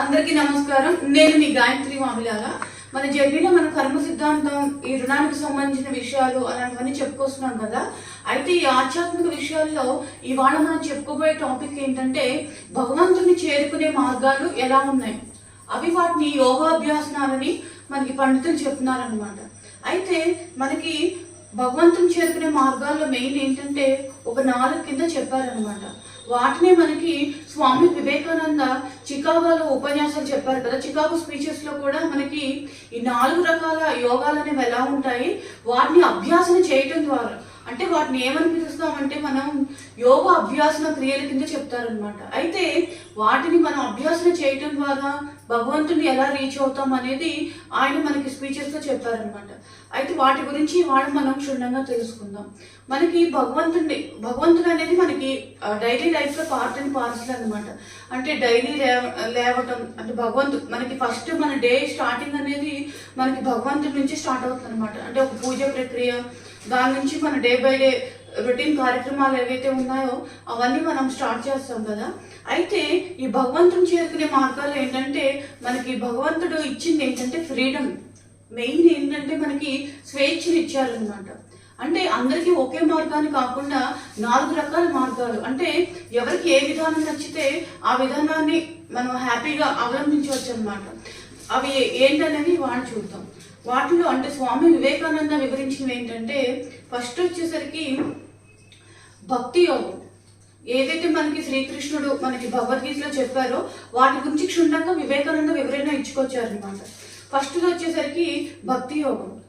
అందరికీ నమస్కారం. నేను మీ గాయత్రి మామిలాల. మన జర్నీలో మన కర్మ సిద్ధాంతం ఈ రుణానికి సంబంధించిన విషయాలు అలాంటివన్నీ చెప్పుకొస్తున్నాం కదా. అయితే ఈ ఆధ్యాత్మిక విషయాల్లో ఇవాళ మనం చెప్పుకోబోయే టాపిక్ ఏంటంటే భగవంతుని చేరుకునే మార్గాలు ఎలా ఉన్నాయి? అవి వాటిని యోగాభ్యాసనాలని మనకి పండితులు చెప్తున్నారనమాట అయితే మనకి భగవంతుని చేరుకునే మార్గాల్లో మెయిన్ ఏంటంటే ఒక నాలుగు కింద చెప్పారనమాట వాటినే మనకి స్వామి వివేకానంద చికాగోలో ఉపన్యాసాలు చెప్పారు కదా. చికాగో స్పీచెస్లో కూడా మనకి ఈ నాలుగు రకాల యోగాలు అనేవి ఎలా ఉంటాయి? వాటిని అభ్యాసన చేయటం ద్వారా అంటే వాటిని ఏమని పిలుస్తామంటే మనం యోగ అభ్యాసన క్రియల కింద చెప్తారనమాట అయితే వాటిని మనం అభ్యాసన చేయటం ద్వారా భగవంతుని ఎలా రీచ్ అవుతాం అనేది ఆయన మనకి స్పీచెస్లో చెప్పారనమాట అయితే వాటి గురించి వాళ్ళు మనం క్షుణ్ణంగా తెలుసుకుందాం. మనకి భగవంతుని భగవంతుడు అనేది మనకి డైలీ లైఫ్లో పార్ట్ అండ్ పార్సల్ అనమాట అంటే డైలీ లేవటం అంటే భగవంతు మనకి ఫస్ట్ మన డే స్టార్టింగ్ అనేది మనకి భగవంతుడి నుంచి స్టార్ట్ అవుతుంది అనమాట అంటే ఒక పూజ ప్రక్రియ దాని నుంచి మన డే బై డే రొటీన్ కార్యక్రమాలు ఏవైతే ఉన్నాయో అవన్నీ మనం స్టార్ట్ చేస్తాం కదా. అయితే ఈ భగవంతుని చేరుకునే మార్గాలు ఏంటంటే మనకి భగవంతుడు ఇచ్చింది ఏంటంటే ఫ్రీడమ్. మెయిన్ ఏంటంటే మనకి స్వేచ్ఛను ఇచ్చారనమాట అంటే అందరికీ ఒకే మార్గాన్ని కాకుండా నాలుగు రకాల మార్గాలు. అంటే ఎవరికి ఏ విధానం నచ్చితే ఆ విధానాన్ని మనం హ్యాపీగా అవలంబించవచ్చు అనమాట అవి ఏంటనేవి వాళ్ళు చూద్దాం. వాటిలో అంటే స్వామి వివేకానంద వివరించినవి ఏంటంటే ఫస్ట్ వచ్చేసరికి భక్తి యోగం. ఏదైతే మనకి శ్రీకృష్ణుడు మనకి భగవద్గీతలో చెప్పారో వాటి గురించి క్షుణ్ణంగా వివేకానంద వివరణ ఇచ్చుకొచ్చారనమాట ఫస్ట్ వచ్చేసరికి భక్తి యోగం.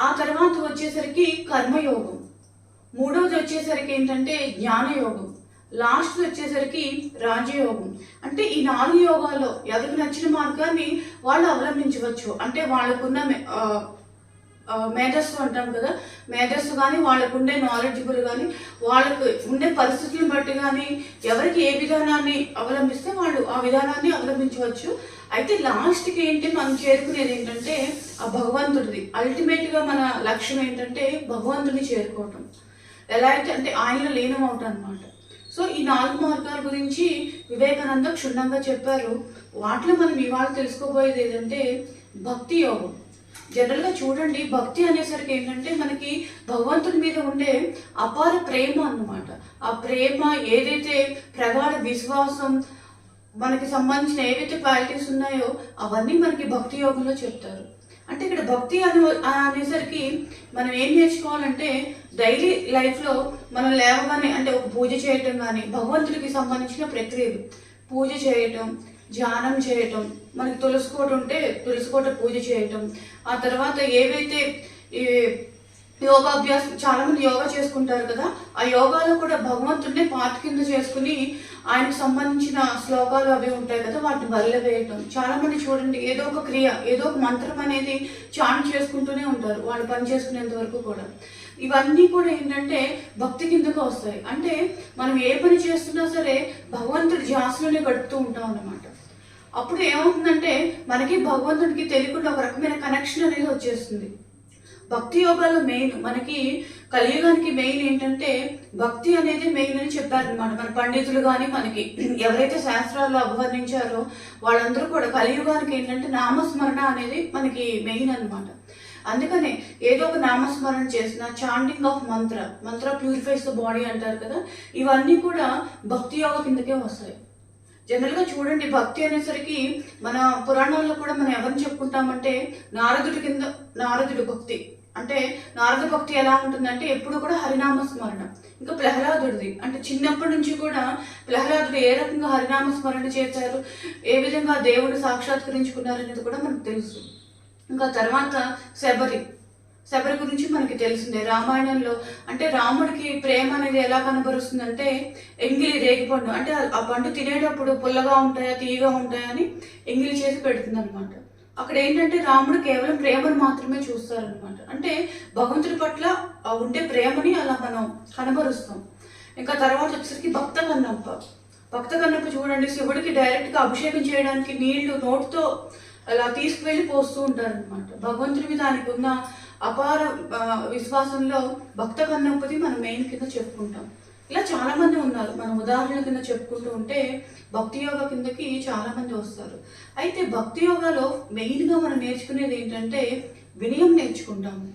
ఆ తర్వాత వచ్చేసరికి కర్మయోగం. మూడవది వచ్చేసరికి ఏంటంటే జ్ఞానయోగం. లాస్ట్ వచ్చేసరికి రాజయోగం. అంటే ఈ నాలుగు యోగాల్లో ఎవరికి నచ్చిన మార్గాన్ని వాళ్ళు అవలంబించవచ్చు. అంటే వాళ్ళకున్న మేధస్సు అంటాం కదా మేధస్సు కానీ వాళ్ళకు ఉండే నాలెడ్జబుల్ కానీ వాళ్ళకు ఉండే పరిస్థితులను బట్టి కానీ ఎవరికి ఏ విధానాన్ని అవలంబిస్తే వాళ్ళు ఆ విధానాన్ని అవలంబించవచ్చు. అయితే లాస్ట్కి ఏంటి మనం చేరుకునేది ఏంటంటే ఆ భగవంతుడిది. అల్టిమేట్గా మన లక్ష్యం ఏంటంటే భగవంతుడిని చేరుకోవటం. ఎలా అయితే అంటే ఆయనలో లీనం అవటం అనమాట సో ఈ నాలుగు మార్గాల గురించి వివేకానంద క్షుణ్ణంగా చెప్పారు. వాటిలో మనం ఇవాళ తెలుసుకోబోయేది ఏంటంటే భక్తి యోగం. జనరల్గా చూడండి భక్తి అనేసరికి ఏంటంటే మనకి భగవంతుడి మీద ఉండే అపార ప్రేమ అన్నమాట. ఆ ప్రేమ ఏదైతే ప్రగాఢ విశ్వాసం మనకి సంబంధించిన ఏవైతే క్వాలిటీస్ ఉన్నాయో అవన్నీ మనకి భక్తి యోగంలో చెప్తారు. అంటే ఇక్కడ భక్తి అను అనేసరికి మనం ఏం నేర్చుకోవాలంటే డైలీ లైఫ్లో మనం లేవగానే అంటే ఒక పూజ చేయటం కానీ భగవంతుడికి సంబంధించిన ప్రక్రియలు పూజ చేయటం ధ్యానం చేయటం మనకి తులసికోట ఉంటే తులసుకోట పూజ చేయటం ఆ తర్వాత ఏవైతే యోగాభ్యాసం చాలా మంది యోగా చేసుకుంటారు కదా. ఆ యోగాలో కూడా భగవంతుడిని పార్ట్ కింద చేసుకుని ఆయనకు సంబంధించిన శ్లోకాలు అవి ఉంటాయి కదా వాటిని బల్ల వేయటం చాలా మంది చూడండి ఏదో ఒక క్రియ ఏదో ఒక మంత్రం అనేది చాంట్ చేసుకుంటూనే ఉంటారు వాళ్ళు పని చేసుకునేంత వరకు కూడా. ఇవన్నీ కూడా ఏంటంటే భక్తి కిందకు వస్తాయి. అంటే మనం ఏ పని చేస్తున్నా సరే భగవంతుడి ధ్యాసలోనే గడుపుతూ ఉంటాం అన్నమాట. అప్పుడు ఏమవుతుందంటే మనకి భగవంతుడికి తెలియకుండా ఒక రకమైన కనెక్షన్ అనేది వచ్చేస్తుంది. భక్తి యోగాలో మెయిన్ మనకి కలియుగానికి మెయిన్ ఏంటంటే భక్తి అనేది మెయిన్ అని చెప్పారనమాట మన పండితులు కానీ మనకి ఎవరైతే శాస్త్రాల్లో అభివర్ణించారో వాళ్ళందరూ కూడా కలియుగానికి ఏంటంటే నామస్మరణ అనేది మనకి మెయిన్ అన్నమాట. అందుకనే ఏదో ఒక నామస్మరణ చేసిన chanting of Mantra Mantra purifies the body అంటారు కదా ఇవన్నీ కూడా భక్తి యోగ కిందకే వస్తాయి. జనరల్గా చూడండి భక్తి అనేసరికి మన పురాణాల్లో కూడా మనం ఎవరిని చెప్పుకుంటామంటే నారదుడి కింద నారదుడు భక్తి. అంటే నారద భక్తి ఎలా ఉంటుందంటే ఎప్పుడు కూడా హరినామ స్మరణ. ఇంకా ప్రహ్లాదుడిది. అంటే చిన్నప్పటి నుంచి కూడా ప్రహ్లాదుడు ఏ రకంగా హరినామ స్మరణ చేశారు ఏ విధంగా దేవుడు సాక్షాత్కరించుకున్నారు అనేది కూడా మనకు తెలుసు. ఇంకా తర్వాత శబరి. శబరి గురించి మనకి తెలిసిందే రామాయణంలో అంటే రాముడికి ప్రేమ అనేది ఎలా కనబరుస్తుందంటే ఎంగిలి రేగిపండు అంటే ఆ- పండు తినేటప్పుడు పుల్లగా ఉంటాయా తీయగా ఉంటాయా అని ఎంగిలి చేసి పెడుతుంది అనమాట అక్కడ ఏంటంటే రాముడు కేవలం ప్రేమను మాత్రమే చూస్తారనమాట అంటే భగవంతుడి పట్ల ఆ ఉండే ప్రేమని అలా మనం కనబరుస్తాం. ఇంకా తర్వాత వచ్చేసరికి భక్త కన్నప్ప. భక్త కన్నప్ప చూడండి శివుడికి డైరెక్ట్గా అభిషేకం చేయడానికి నీళ్ళు నోటితో అలా తీసుకువెళ్ళి పోస్తూ ఉంటారనమాట భగవంతుడి మీద ఆయనకు ఉన్న అపార విశ్వాసంలో భక్త కన్నప్పది మనం మెయిన్ కింద చెప్పుకుంటాం. ఇలా చాలా మంది ఉన్నారు. మనం ఉదాహరణ కింద చెప్పుకుంటూ ఉంటే భక్తి యోగా కిందకి చాలా మంది వస్తారు. అయితే భక్తి యోగాలో మెయిన్గా మనం నేర్చుకునేది ఏంటంటే వినయం నేర్చుకుంటాము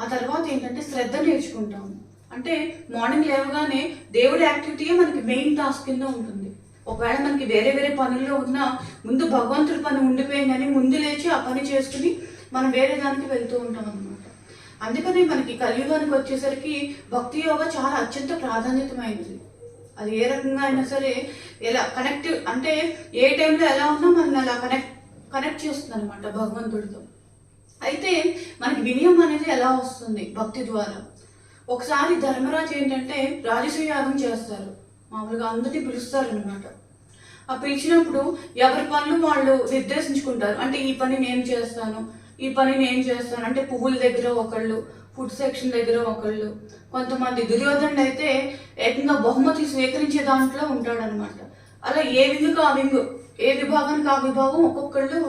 ఆ తర్వాత ఏంటంటే శ్రద్ధ నేర్చుకుంటాము అంటే మార్నింగ్ లేవగానే దేవుడి యాక్టివిటీయే మనకి మెయిన్ టాస్క్ కింద ఉంటుంది. ఒకవేళ మనకి వేరే వేరే పనుల్లో ఉన్నా ముందు భగవంతుడి పని ఉండిపోయిందని ముందు లేచి ఆ పని చేసుకుని మనం వేరే దానికి వెళ్తూ ఉంటాం అనమాట అందుకని మనకి కలియుగానికి వచ్చేసరికి భక్తి యోగా చాలా అత్యంత ప్రాధాన్యతమైనది. అది ఏ రకంగా అయినా సరే ఎలా కనెక్ట్ అంటే ఏ టైంలో ఎలా ఉన్నా మనల్ని అలా కనెక్ట్ కనెక్ట్ చేస్తుంది అనమాట భగవంతుడితో. అయితే మనకి వినయం అనేది ఎలా వస్తుంది భక్తి ద్వారా? ఒకసారి ధర్మరాజు ఏంటంటే రాజసూయ యాగం చేస్తారు. మామూలుగా అందరినీ పిలుస్తారు అనమాట ఆ పిలిచినప్పుడు ఎవరి పనులు వాళ్ళు నిర్దేశించుకుంటారు. అంటే ఈ పని నేను చేస్తాను ఈ పని నేను చేస్తాను అంటే పువ్వుల దగ్గర ఒకళ్ళు ఫుడ్ సెక్షన్ దగ్గర ఒకళ్ళు కొంతమంది దుర్యోధనుడు అయితే ఏకంగా బహుమతి స్వీకరించే దాంట్లో ఉంటాడనమాట అలా ఏ విందుకు ఆ వింగ్ ఏ విభాగానికి ఆ విభాగం ఒక్కొక్కళ్ళు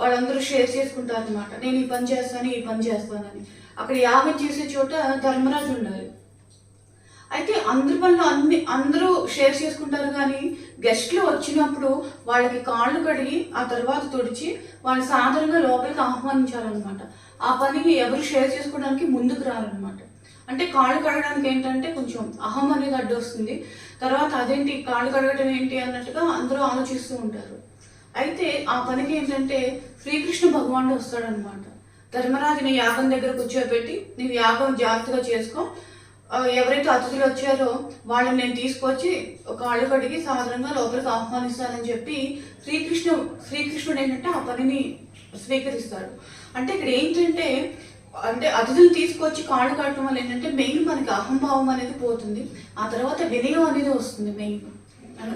వాళ్ళందరూ షేర్ చేసుకుంటారు అనమాట నేను ఈ పని చేస్తాను ఈ పని చేస్తానని. అక్కడ యాగం చేసే చోట ధర్మరాజు ఉండాలి. అయితే అందరి పనులు అన్ని అందరూ షేర్ చేసుకుంటారు కానీ గెస్ట్లు వచ్చినప్పుడు వాళ్ళకి కాళ్ళు కడిగి ఆ తర్వాత తుడిచి వాళ్ళు సాధారణంగా లోపలికి ఆహ్వానించాలన్నమాట ఆ పని ఎవరు షేర్ చేసుకోవడానికి ముందుకు రారనమాట అంటే కాళ్ళు కడగడానికి ఏంటంటే కొంచెం అహం అనేది అడ్డు వస్తుంది. తర్వాత అదేంటి కాళ్ళు కడగడం ఏంటి అన్నట్టుగా అందరూ ఆలోచిస్తూ ఉంటారు. అయితే ఆ పనికి ఏంటంటే శ్రీకృష్ణ భగవానుడు వస్తాడనమాట ధర్మరాజుని యాగం దగ్గర కూర్చోబెట్టి నీవు యాగం జాగ్రత్తగా చేసుకో ఎవరైతే అతిథులు వచ్చారో వాళ్ళని నేను తీసుకొచ్చి ఒక అళ్ళు కడిగి సాధారణంగా లోపలికి ఆహ్వానిస్తానని చెప్పి శ్రీకృష్ణు శ్రీకృష్ణుడు ఏంటంటే ఆ పనిని స్వీకరిస్తాడు. అంటే ఇక్కడ ఏంటంటే అంటే అతిథులు తీసుకొచ్చి కాళ్ళు కట్టడం వల్ల ఏంటంటే మెయిన్ మనకి అహంభావం అనేది పోతుంది. ఆ తర్వాత వినయం అనేది వస్తుంది మెయిన్.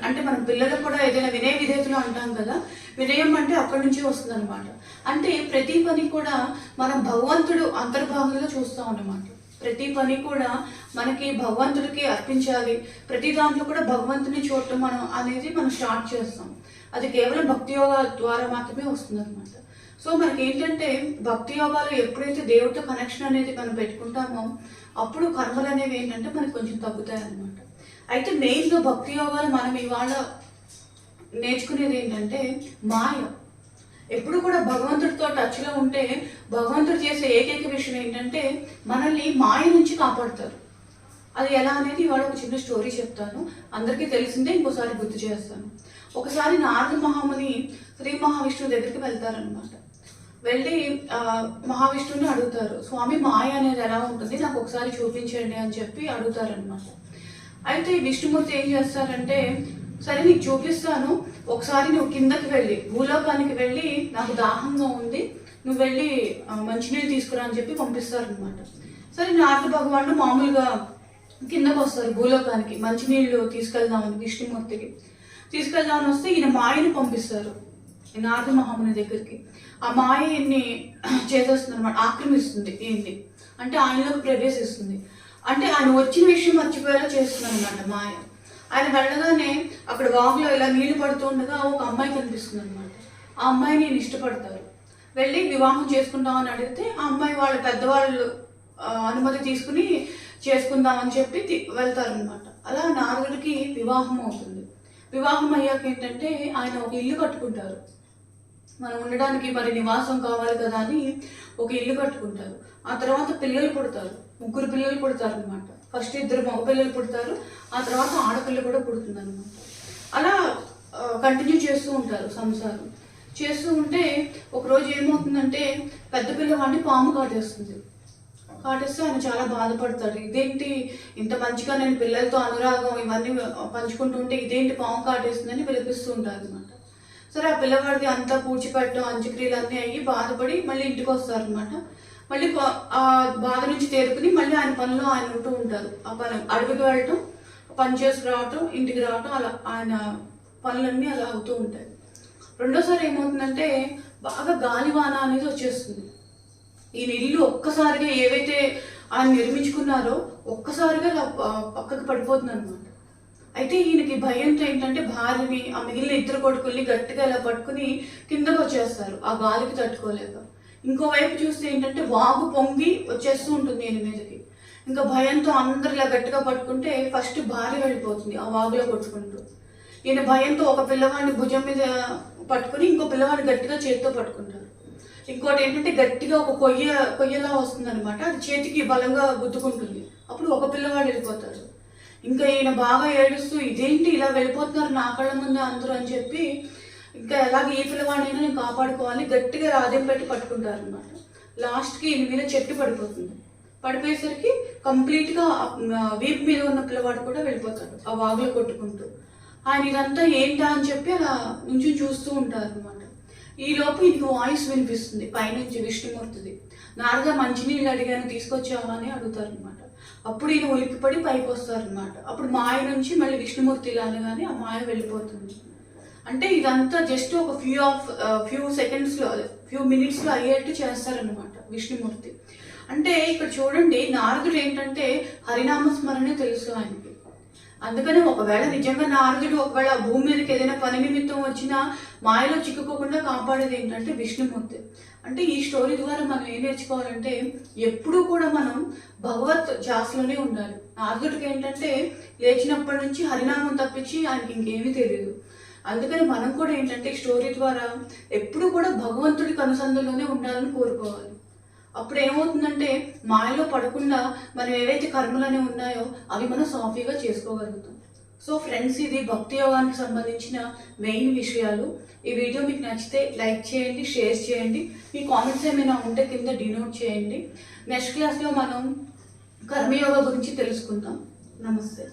అంటే మన పిల్లలకు కూడా ఏదైనా వినయ విధేయతలు అంటాం కదా వినయం అంటే అక్కడి నుంచి వస్తుంది అనమాట అంటే ప్రతి పని కూడా మనం భగవంతుడు అంతర్భాగంలో చూస్తాం అన్నమాట ప్రతి పని కూడా మనకి భగవంతుడికి అర్పించాలి. ప్రతి దాంట్లో కూడా భగవంతుని చూడటం మనం అనేది మనం స్టార్ట్ చేస్తాం. అది కేవలం భక్తి యోగా ద్వారా మాత్రమే వస్తుంది అనమాట సో మనకి ఏంటంటే భక్తి యోగాలు ఎప్పుడైతే దేవుడితో కనెక్షన్ అనేది మనం పెట్టుకుంటామో అప్పుడు కర్మలు అనేవి ఏంటంటే మనకి కొంచెం తగ్గుతాయి అనమాట అయితే మెయిన్గా భక్తి యోగాలు మనం ఇవాళ నేర్చుకునేది ఏంటంటే మాయ. ఎప్పుడు కూడా భగవంతుడితో టచ్లో ఉంటే భగవంతుడు చేసే ఏకైక విషయం ఏంటంటే మనల్ని మాయ నుంచి కాపాడుతారు అది ఎలా అనేది ఇవాళ ఒక చిన్న స్టోరీ చెప్తాను. అందరికీ తెలిసిందే ఇంకోసారి గుర్తు చేస్తాను. ఒకసారి నారద మహాముని శ్రీ మహావిష్ణువు దగ్గరికి వెళ్తారనమాట వెళ్ళి మహావిష్ణువుని అడుగుతారు స్వామి మాయ అనేది ఎలా ఉంటుంది? నాకు ఒకసారి చూపించండి అని చెప్పి అడుగుతారనమాట అయితే విష్ణుమూర్తి ఏం చేస్తారంటే సరే నీకు చూపిస్తాను. ఒకసారి నువ్వు కిందకి వెళ్ళి భూలోకానికి వెళ్ళి నాకు దాహంగా ఉంది నువ్వు వెళ్ళి మంచినీళ్ళు తీసుకురా అని చెప్పి పంపిస్తారనమాట సరే నారద భగవానుడు మామూలుగా కిందకు వస్తారు భూలోకానికి మంచినీళ్ళు తీసుకెళ్దామని విష్ణుమూర్తికి. తీసుకెళ్దామని వస్తే ఈయన మాయని పంపిస్తారు ఈ నారద మహాముని దగ్గరికి. ఆ మాయ ఈయన్ని చేసేస్తుంది అనమాట ఆక్రమిస్తుంది ఏంటి అంటే ఆయనలోకి ప్రవేశిస్తుంది. అంటే ఆయన వచ్చిన విషయం మర్చిపోయేలా చేస్తుంది అనమాట మాయ. ఆయన వెళ్ళగానే అక్కడ వాగులో ఇలా నీళ్ళు పడుతూ ఉండగా ఒక అమ్మాయి కనిపిస్తుంది అనమాట ఆ అమ్మాయి నేను ఇష్టపడతారు వెళ్ళి వివాహం చేసుకుందామని అడిగితే ఆ అమ్మాయి వాళ్ళ పెద్దవాళ్ళు అనుమతి తీసుకుని చేసుకుందామని చెప్పి వెళ్తారనమాట అలా నారదుడికి వివాహం అవుతుంది. వివాహం అయ్యాక ఏంటంటే ఆయన ఒక ఇల్లు కట్టుకుంటారు. మనం ఉండడానికి మరి నివాసం కావాలి కదా అని ఒక ఇల్లు కట్టుకుంటారు. ఆ తర్వాత పిల్లలు పుడతారు. ముగ్గురు పిల్లలు పుడతారు అనమాట ఫస్ట్ ఇద్దరు మగపిల్లలు పుడతారు ఆ తర్వాత ఆడపిల్ల కూడా పుడుతుంది అనమాట అలా కంటిన్యూ చేస్తూ ఉంటారు సంసారం. చేస్తూ ఉంటే ఒకరోజు ఏమవుతుందంటే పెద్ద పిల్లవాడిని పాము కాటేస్తుంది. కాటేస్తే ఆయన చాలా బాధపడతాడు. ఇదేంటి ఇంత మంచిగా నేను పిల్లలతో అనురాగం ఇవన్నీ పంచుకుంటుంటే ఇదేంటి పాము కాటేస్తుందని పిలిపిస్తూ ఉంటారు అనమాట సరే ఆ పిల్లవాడిది అంతా పూడ్చిపెట్టడం అంత్యక్రియలు అన్నీ అయ్యి బాధపడి మళ్ళీ ఇంటికి వస్తారు అనమాట మళ్ళీ ఆ బాధ నుంచి తేరుకుని మళ్ళీ ఆయన పనిలో ఆయన ఉంటూ ఉంటారు. ఆ పని అడవికి వెళ్ళటం పని చేసుకు రావటం ఇంటికి రావటం అలా ఆయన పనులన్నీ అలా అవుతూ ఉంటాయి. రెండోసారి ఏమవుతుందంటే బాగా గాలివాన అనేది వచ్చేస్తుంది. ఈయన ఇల్లు ఒక్కసారిగా ఏవైతే ఆయన నిర్మించుకున్నారో ఒక్కసారిగా పక్కకు పడిపోతుంది అనమాట అయితే ఈయనకి భయంతో ఏంటంటే భార్యని ఆ మిగిలిన ఇద్దరు కొడుకుల్ని గట్టిగా ఇలా పట్టుకుని కిందకు వచ్చేస్తారు. ఆ గాలికి తట్టుకోలేక. ఇంకోవైపు చూస్తే ఏంటంటే వాగు పొంగి వచ్చేస్తూ ఉంటుంది ఈయన మీదకి. ఇంకా భయంతో అందరు ఇలా గట్టిగా పట్టుకుంటే ఫస్ట్ భార్య వెళ్ళిపోతుంది ఆ వాగులో కొట్టుకుంటూ. ఈయన భయంతో ఒక పిల్లవాడిని భుజం మీద పట్టుకుని ఇంకో పిల్లవాడిని గట్టిగా చేతితో పట్టుకుంటారు ఇంకోటి ఏంటంటే గట్టిగా ఒక కొయ్య కొయ్యలా వస్తుంది అనమాట అది చేతికి బలంగా గుద్దుకుంటుంది. అప్పుడు ఒక పిల్లవాడు వెళ్ళిపోతారు ఇంకా ఈయన బాగా ఏడుస్తూ ఇదేంటి ఇలా వెళ్ళిపోతున్నారు నా కళ్ళ ముందు అందరూ? అని చెప్పి ఇంకా ఎలాగ ఏ పిల్లవాడినైనా నేను కాపాడుకోవాలి గట్టిగా రాజ్యం పెట్టి పట్టుకుంటారు అనమాట లాస్ట్కి ఈయన మీద చెట్టు పడిపోతుంది. పడిపోయేసరికి కంప్లీట్గా వీప్ మీద ఉన్న పిల్లవాడు కూడా వెళ్ళిపోతాడు ఆ వాగులో కొట్టుకుంటూ. ఆయన ఇదంతా ఏంటా అని చెప్పి అలా నుంచి చూస్తూ ఉంటారు అనమాట ఈ లోపు ఇంకో వాయిస్ వినిపిస్తుంది పైనుంచి విష్ణుమూర్తిది. నారద మంచినీళ్ళు అడిగాను తీసుకొచ్చావా అని అడుగుతారు అనమాట అప్పుడు ఈయన ఉలిక్కిపడి పైకి వస్తారనమాట అప్పుడు మాయ నుంచి మళ్ళీ విష్ణుమూర్తి ఇలా అనగానే ఆ మాయ వెళ్ళిపోతుంది. అంటే ఇదంతా జస్ట్ ఒక ఫ్యూ ఆఫ్ ఫ్యూ సెకండ్స్లో ఫ్యూ మినిట్స్లో అయ్యేట్టు చేస్తారనమాట విష్ణుమూర్తి. అంటే ఇక్కడ చూడండి నారదుడు ఏంటంటే హరినామ స్మరణే తెలుసు ఆయనకి. అందుకనే ఒకవేళ నిజంగా నారదుడు ఒకవేళ భూమి మీదకి ఏదైనా పని నిమిత్తం వచ్చినా మాయలో చిక్కుకోకుండా కాపాడేది ఏంటంటే విష్ణుమూర్తి. అంటే ఈ స్టోరీ ద్వారా మనం ఏం నేర్చుకోవాలంటే ఎప్పుడూ కూడా మనం భగవత్ జాస్లోనే ఉండాలి. నారదుడికి ఏంటంటే లేచినప్పటి నుంచి హరినామం తప్పించి ఆయనకి ఇంకేమీ తెలియదు అందుకని మనం కూడా ఏంటంటే స్టోరీ ద్వారా ఎప్పుడూ కూడా భగవంతుడికి అనుసంధంలోనే ఉండాలని కోరుకోవాలి. అప్పుడు ఏమవుతుందంటే మాయలో పడకుండా మనం ఏవైతే కర్మలనే ఉన్నాయో అవి మనం సాఫీగా చేసుకోగలుగుతాం. సో ఫ్రెండ్స్ ఇది భక్తి యోగానికి సంబంధించిన మెయిన్ విషయాలు. ఈ వీడియో మీకు నచ్చితే లైక్ చేయండి షేర్ చేయండి. మీ కామెంట్స్ ఏమైనా ఉంటే కింద డినోట్ చేయండి. నెక్స్ట్ క్లాస్లో మనం కర్మయోగ గురించి తెలుసుకుందాం. నమస్తే.